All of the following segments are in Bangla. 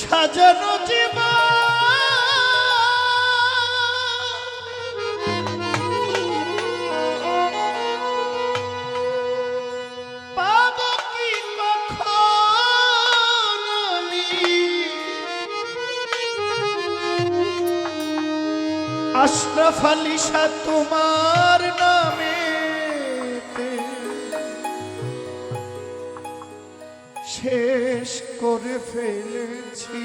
সাজানো আশরাফ তোমার নামে শেষ করে ফেলেছি।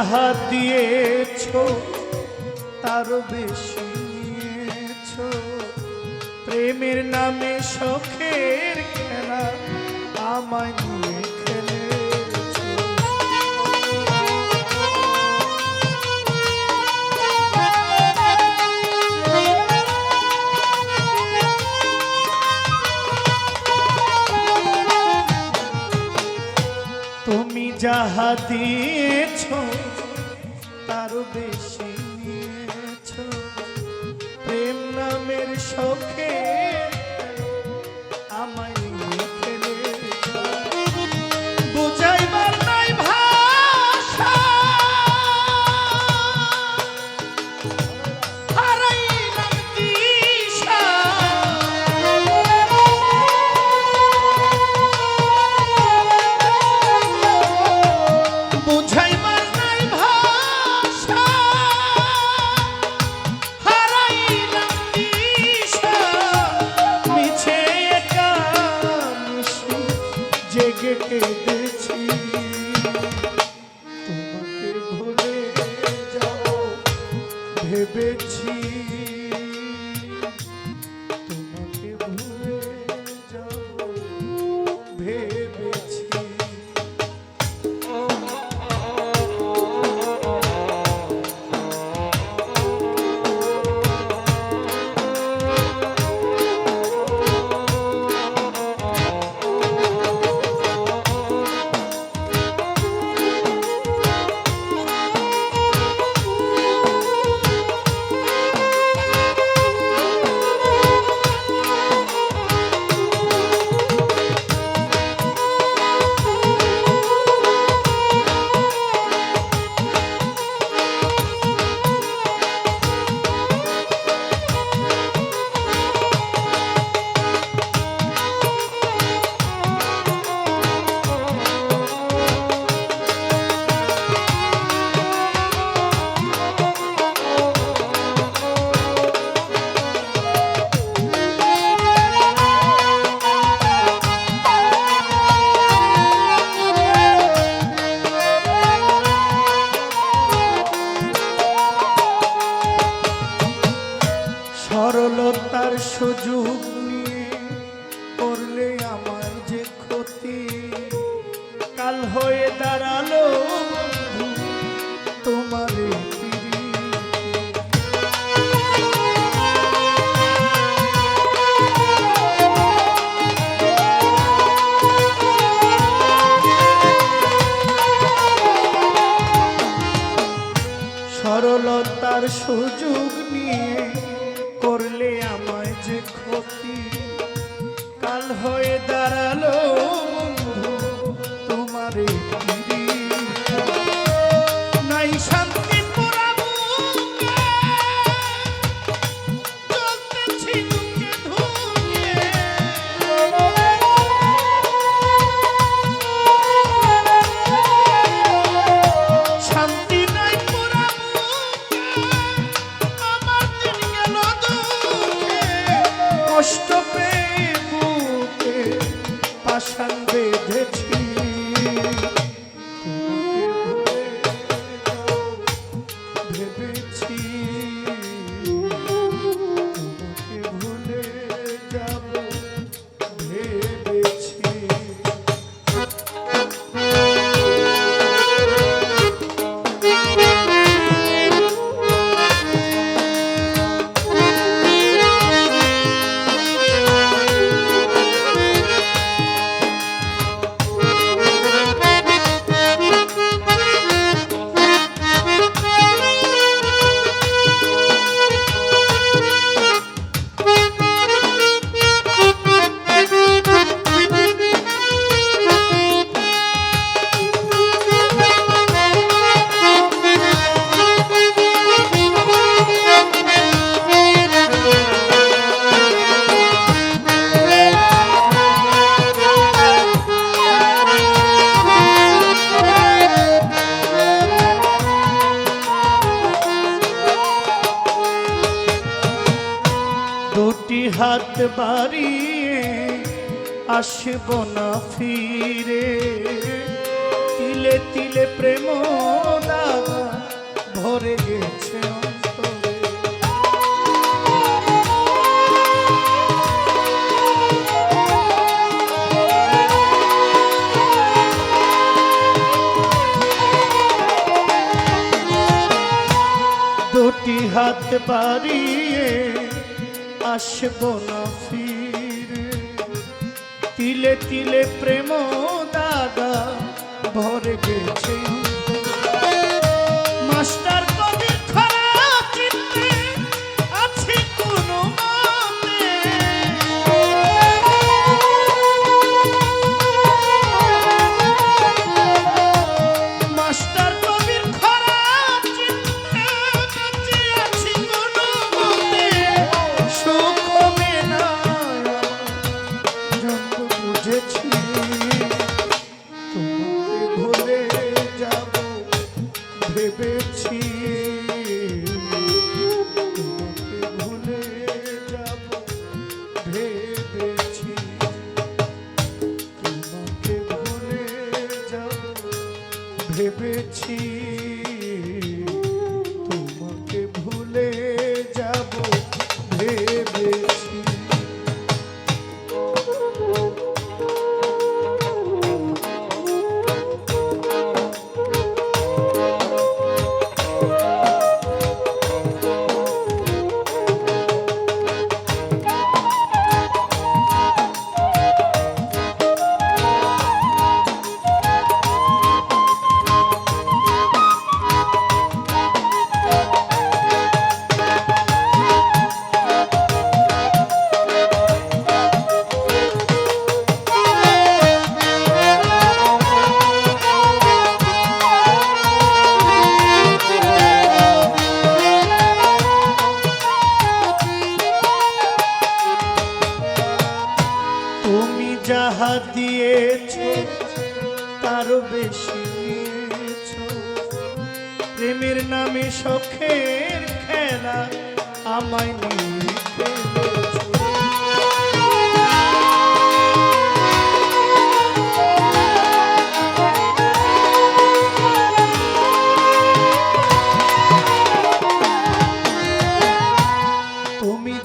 যাহা দিয়েছ তার বেশি নিয়েছ। প্রেমের নামে শখের খেলা আমায় নিয়ে যাহা দিয়েছ তার বেশি নিয়েছ। প্রেম নামের শখে সরলতার সুযোগ নিয়ে করলে আমার যে ক্ষতি। কাল হয়ে দাঁড়াল তোমার সরলতার সুযোগ নিয়ে করলে আমায় যে ক্ষতি আসব না ফিরে। তিলে তিলে প্রেম দাগা ভরে গেছে দুটি হাত বাড়িয়ে আসব না ফিরে। তিলে তিলে প্রেম দাদা ভরে গেছে। তারও বেশি প্রেমের নামে শখের খেলা আমায় নিয়ে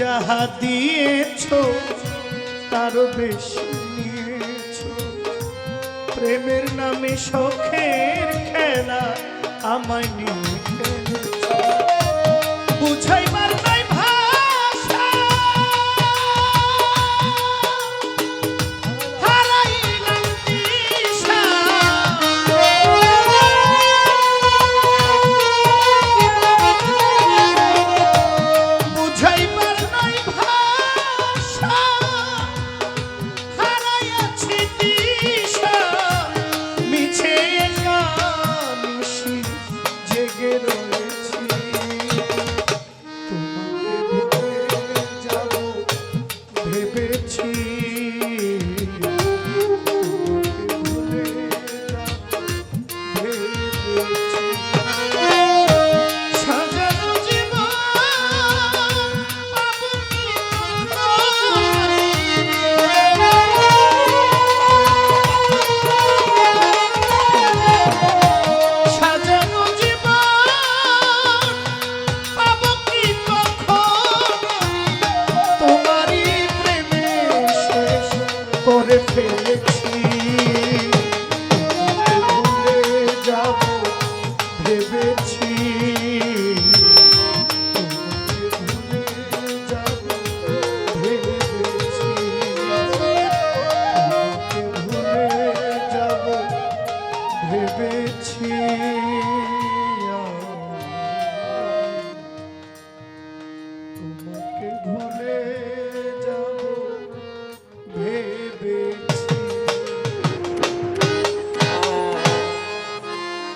যাহা দিয়েছ তারও বেশি প্রেমের নামে শখের খেলা আমায় নিয়ে খেলেছ।